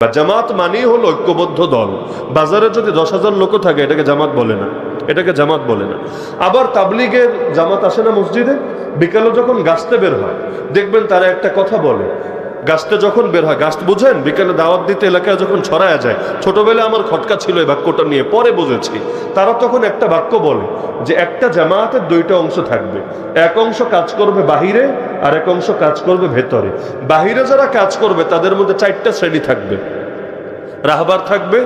বা জামাত মানেই হলো ঐক্যবদ্ধ দল। বাজারে যদি দশ হাজার লোক থাকে, এটাকে জামাত বলে না। এটাকে জামাত বলে না। আবার তাবলিগের জামাত আসে না মসজিদে? বিকালে যখন গাছতে বের হয়, দেখবেন তারা একটা কথা বলে গাছতে যখন বের হয়, গাছ বুঝেন? বিকেলে দাওয়াত দিতে এলাকায় যখন ছড়ায় যায়, ছোটবেলায় আমার খটকা ছিল এই বাক্যটা নিয়ে, পরে বুঝেছি। তারা তখন একটা বাক্য বলে যে, একটা জামায়াতের দুইটা অংশ থাকবে। এক অংশ কাজ করবে বাহিরে আর এক অংশ কাজ করবে ভেতরে। বাহিরে যারা কাজ করবে, তাদের মধ্যে চারটা শ্রেণি থাকবে। রাহবার থাকবে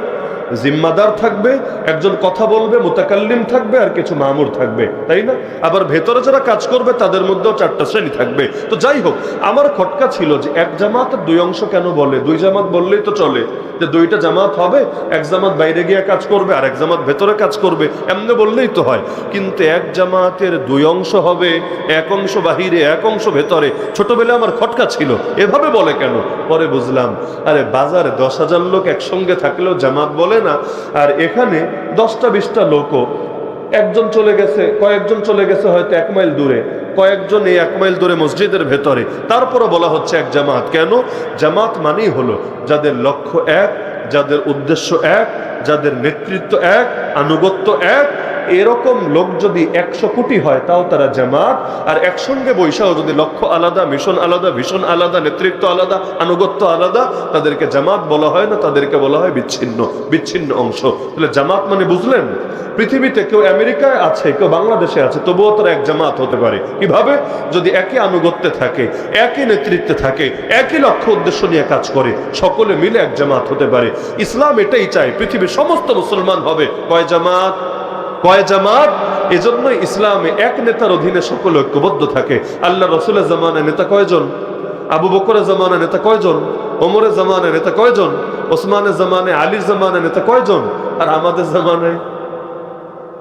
জিম্মাদার থাকবে, একজন কথা বলবে, মোতাকাল্লিম থাকবে, আর কিছু মামুর থাকবে, তাই না? আবার ভেতরে যারা কাজ করবে, তাদের মধ্যেও চারটা শ্রেণি থাকবে। তো যাই হোক, আমার খটকা ছিল যে এক জামাত দুই অংশ কেন বলে? দুই জামাত বললেই তো চলে। যে দুইটা জামাত হবে, এক জামাত বাইরে গিয়ে কাজ করবে, আর এক জামাত ভেতরে কাজ করবে, এমনি বললেই তো হয়। কিন্তু এক জামাতের দুই অংশ হবে, এক অংশ বাহিরে, এক অংশ ভেতরে। ছোটবেলায় আমার খটকা ছিল। এভাবে বলে কেন? পরে বুঝলাম। আরে বাজারে দশ হাজার লোক একসঙ্গে থাকলেও জামাত বলে না। আর এখানে দশটা বিশটা লোকও। একজন চলে গেছে, কয়েকজন চলে গেছে হয়তো এক মাইল দূরে। কয়েকজন এই এক মাইল দূরে মসজিদের ভেতরে। তারপরে বলা হচ্ছে এক জামাত। কেন? জামাত মানেই হলো যাদের লক্ষ্য এক, যাদের উদ্দেশ্য এক, যাদের নেতৃত্ব এক, আনুগত্য এক এরকম লোক যদি একশো কোটি হয়, তাও তারা জামাত। আর একসঙ্গে বৈশাও যদি লক্ষ্য আলাদা, মিশন আলাদা ভীষণ আলাদা, নেতৃত্ব আলাদা, আনুগত্য আলাদা, তাদেরকে জামাত বলা হয় না, তাদেরকে বলা হয় বিচ্ছিন্ন বিচ্ছিন্ন অংশ। তাহলে জামাত মানে বুঝলেন? পৃথিবীতে কেউ আমেরিকায় আছে, কেউ বাংলাদেশে আছে, তবুও তারা এক জামাত হতে পারে। কীভাবে? যদি একই আনুগত্যে থাকে, একই নেতৃত্বে থাকে, একই লক্ষ্য উদ্দেশ্য নিয়ে কাজ করে, সকলে মিলে এক জামাত হতে পারে। ইসলাম এটাই চায়, পৃথিবীর সমস্ত মুসলমান হবে। কয় জামাত? কয় জামাত? এজন্য ইসলামে এক নেতার অধীনে সকল ঐক্যবদ্ধ থাকে। আল্লাহ রসুলের জামানায় নেতা কয়জন? আবু বকরের জামানায় নেতা কয়জন? ওমরের জামানায় নেতা কয়জন? ওসমানের জামানে আলীর জামানায় নেতা কয়জন? আর আমাদের জামানায়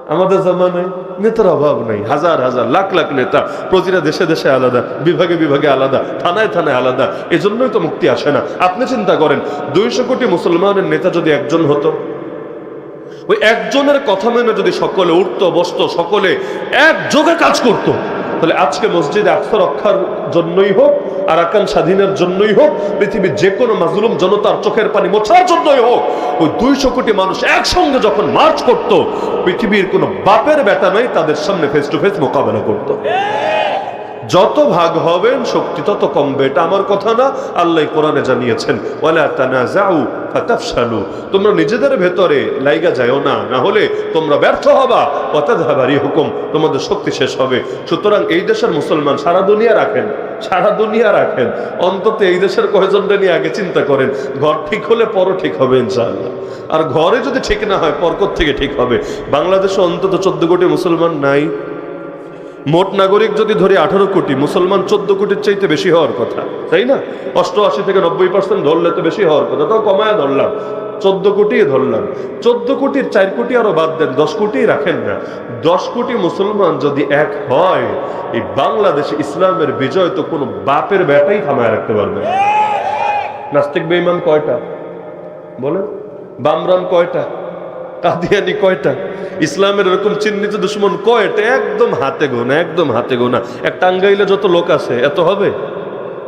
আমাদের জামানায় নেতার অভাব নেই। হাজার হাজার, লাখ লাখ নেতা। প্রতিটা দেশে দেশে আলাদা, বিভাগে বিভাগে আলাদা, থানায় থানায় আলাদা। এজন্যই তো মুক্তি আসে না। আপনি চিন্তা করেন, দুইশো কোটি মুসলমানের নেতা যদি একজন হতো ওই একজনের কথা মেনে যদি সকলে উঠতো, বসতো, সকলে একযোগে কাজ করত। তাহলে আজকে মসজিদে আকসা রক্ষার জন্যই হোক আরাকান স্বাধীনের জন্যই হোক, পৃথিবীর যে কোনো মাজলুম জনতার চোখের পানি মোছার জন্যই হোক, ওই দুইশো কোটি মানুষ একসঙ্গে যখন মার্চ করত, পৃথিবীর কোনো বাপের বেটা নাই তাদের সামনে ফেস টু ফেস মোকাবেলা করতো যত ভাগ হবেন, শক্তি তত কমবে। এটা আমার কথা না, আল্লাহ কোরআনে জানিয়েছেন, ওয়ালা তোমরা নিজেদের ভেতরে লাইগা যাও না না হলে তোমরা ব্যর্থ হবা। ওয়াতাযহাবারি হুকুম তোমাদের শক্তি শেষ হবে। সুতরাং এই দেশের মুসলমান সারা দুনিয়া রাখেন, সারা দুনিয়া রাখেন। অন্তত এই দেশের কয়জনটা নিয়ে আগে চিন্তা করেন, ঘর ঠিক হলে পরও ঠিক হবে ইনশাআল্লাহ। আর ঘরে যদি ঠিক না হয় পরকত থেকে ঠিক হবে? বাংলাদেশে অন্তত চোদ্দ কোটি মুসলমান নাই। মোট নাগরিক যদি ধরি আঠারো কোটি, মুসলমান চোদ্দ কোটির চাইতে বেশি হওয়ার কথা, তাই না? অষ্টআশি থেকে নব্বই পার্সেন্ট ধরলে তো বেশি হওয়ার কথা, তাও কমায় ধরলাম। চোদ্দ কোটি ধরলাম। চোদ্দ কোটির চার কোটি আরও বাদ দেন, দশ কোটি রাখেন না। দশ কোটি মুসলমান যদি এক হয়, এই বাংলাদেশে ইসলামের বিজয় তো কোনো বাপের ব্যাটাই থামায় রাখতে পারবে। নাস্তিক বেইমান কয়টা? বলেন। বামরাম কয়টা? কাদিয়ানি কয়টা? ইসলামের এরকম চিহ্নিত দুশ্মন কয়টা? একদম হাতে গোনা, একদম হাতে গোনা। এক টাঙ্গাইলে যত লোক আছে, এত হবে?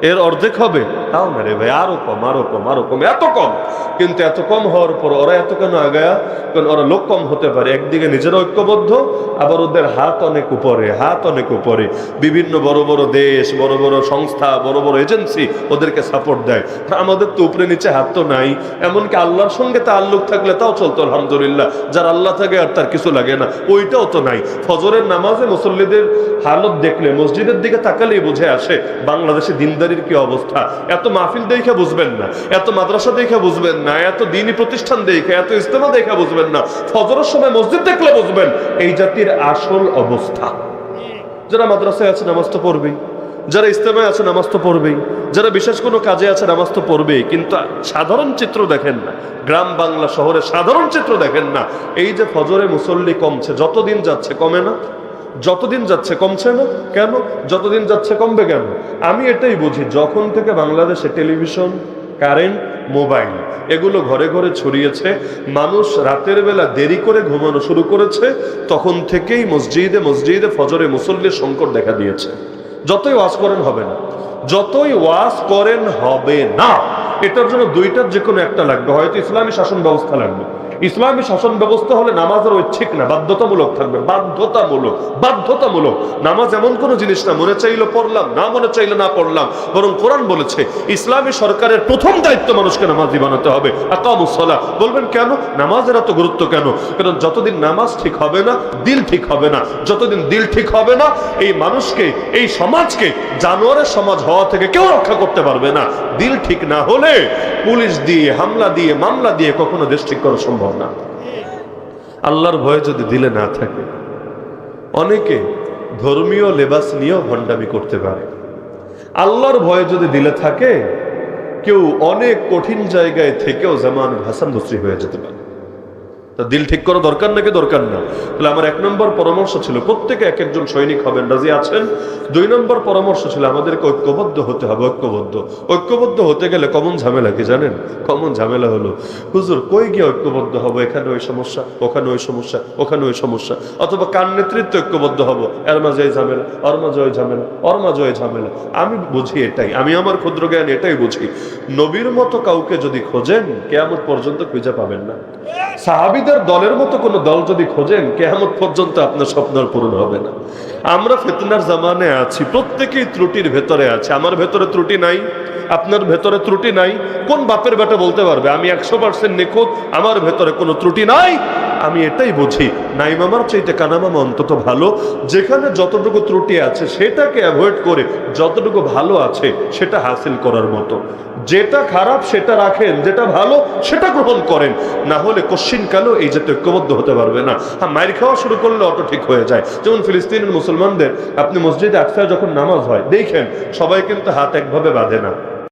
এর অর্ধেক হবে? তাও না রে ভাই, আরও কম আরও কম আরও কম, এত কম। কিন্তু এত কম হওয়ার পর ওরা এত কেন আগায়া? কারণ ওরা লোক কম হতে পারে, একদিকে নিজের ঐক্যবদ্ধ, আবার ওদের হাত অনেক উপরে, হাত অনেক উপরে। বিভিন্ন বড় বড় দেশ, বড় বড় সংস্থা, বড় বড় এজেন্সি ওদেরকে সাপোর্ট দেয়। আমাদের তো উপরে নিচে হাত তো নাই। এমনকি আল্লাহর সঙ্গে তাল্লুক থাকলে তাও চলতো, আলহামদুলিল্লাহ। যার আল্লাহ থাকে আর তার কিছু লাগে না, ওইটাও তো নাই। ফজরের নামাজে মুসল্লিদের হালত দেখলে, মসজিদের দিকে তাকালেই বুঝে আসে, বাংলাদেশে দিনদারির কি অবস্থা? এত মাহফিল দেখে বুঝবেন না, এত মাদ্রাসা দেখে বুঝবেন না, এত দিনী প্রতিষ্ঠান দেখে, এত ইস্তেমা দেখে বুঝবেন না, ফজরের সময় মসজিদ দেখলে বুঝবেন, এই জাতির আসল অবস্থা। যারা মাদ্রাসায় আছে নামাজ তো পড়বেই, যারা ইস্তেমায় আছে নামাজ তো পড়বেই, যারা বিশেষ কোনো কাজে আছে নামাজ তো পড়বেই, কিন্তু সাধারণ চিত্র দেখেন না, গ্রাম বাংলা শহরে সাধারণ চিত্র দেখেন না, এই যে ফজরে মুসল্লি কমছে, যতদিন যাচ্ছে কমে না। যতদিন যাচ্ছে কমছে না? কেন? যতদিন যাচ্ছে কমবে কেন? আমি এটাই বুঝি, যখন থেকে বাংলাদেশে টেলিভিশন, কারেন্ট, মোবাইল এগুলো ঘরে ঘরে ছড়িয়েছে, মানুষ রাতের বেলা দেরি করে ঘুমানো শুরু করেছে, তখন থেকেই মসজিদে মসজিদে ফজরে মুসল্লির সংকট দেখা দিয়েছে। যতই ওয়াজ করেন হবে না। যতই ওয়াজ করেন হবে না। এটার জন্য দুইটার যে কোনো একটা লাগবে, হয়তো ইসলামী শাসন ব্যবস্থা লাগবে। ইসলামী শাসন ব্যবস্থা হলে নামাজের ঐচ্ছিক না, বাধ্যতামূলক থাকবে, বাধ্যতামূলক বাধ্যতামূলক। নামাজ এমন কোনো জিনিস না, মনে চাইলে পড়লাম, না মনে চাইলে না পড়লাম, বরং কোরআন বলেছে, ইসলামী সরকারের প্রথম দায়িত্ব মানুষকে নামাজি বানাতে হবে আকামুসলা বলবেন কেন? নামাজের এত গুরুত্ব কেন? কারণ যতদিন নামাজ ঠিক হবে না, দিল ঠিক হবে না। যতদিন দিল ঠিক হবে না, এই মানুষকে, এই সমাজকে, জানোয়ারের সমাজ হওয়া থেকে কেউ রক্ষা করতে পারবে না। দিল ঠিক না হলে পুলিশ দিয়ে, হামলা দিয়ে, মামলা দিয়ে কখনো দেশ ঠিক করা সম্ভব না। আল্লাহর ভয়ে যদি দিলে না থাকে, অনেকে ধর্মীয় লেবাস নিয়েও ভণ্ডামি করতে পারে। আল্লাহর ভয়ে যদি দিলে থাকে, কেউ অনেক কঠিন জায়গায় থেকেও জামান হাসান বসরি হয়ে যেতে পারে। তা দিল ঠিক করা দরকার নাকি দরকার না? তাহলে আমার এক নম্বর পরামর্শ ছিল, প্রত্যেকে এক একজন সৈনিক হবেন, রাজি আছেন? দুই নম্বর পরামর্শ ছিল, আমাদেরকে ঐক্যবদ্ধ হতে হবে, ঐক্যবদ্ধ। ঐক্যবদ্ধ হতে গেলে কমন ঝামেলা কি জানেন? কমন ঝামেলা হলো, হুজুর, কই গিয়ে ঐক্যবদ্ধ হব? এখানে ওই সমস্যা, ওখানে ওই সমস্যা, ওখানে ওই সমস্যা। অথবা কার নেতৃত্ব ঐক্যবদ্ধ হব? এর মাঝে ঝামেলা, ওর মাঝে ঝামেলা, ওর মাঝে ঝামেলা। আমি বুঝি এটাই, আমি আমার ক্ষুদ্র জ্ঞান এটাই বুঝি। নবীর মতো কাউকে যদি খোঁজেন, কেয়ামত পর্যন্ত খুঁজে পাবেন না। সাহাবিদের দলের মতো কোনো দল যদি খোঁজেন কেহামত পর্যন্ত আপনার স্বপ্ন পূরণ হবে না। আমরা ফেতনার জামানে আছি, প্রত্যেকেই ত্রুটির ভেতরে আছে। আমার ভেতরে ত্রুটি নাই, আপনার ভেতরে ত্রুটি নাই। কোন বাপের বেটা বলতে পারবে, আমি একশো পার্সেন্ট নিখুঁত, আমার ভেতরে কোনো ত্রুটি নাই? আমি এটাই বুঝি। নাই মামার চাইতে কানামামা অন্তত ভালো। যেখানে যতটুকু ত্রুটি আছে, সেটাকে অ্যাভয়েড করে যতটুকু ভালো আছে, সেটা হাসিল করার মতো। যেটা খারাপ, সেটা রাখেন। যেটা ভালো, সেটা গ্রহণ করেন। না হলে কশ্চিন কালেও এই জাতীয় ঐক্যবদ্ধ হতে পারবে না। হ্যাঁ মায়ের খাওয়া শুরু করলে অটো ঠিক হয়ে যায়। যেমন ফিলিস্তিনের মুসলমানদের, আপনি মসজিদে আকসায় যখন নামাজ হয়, দেখেন, সবাই কিন্তু হাত একভাবে বাঁধে না।